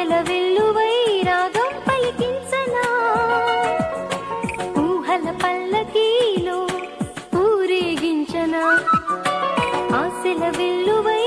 ఊహల వెల్లువై రాగం పలికించనా? ఊహల పల్లకీలో ఊరేగించనా? ఆశల వెల్లువై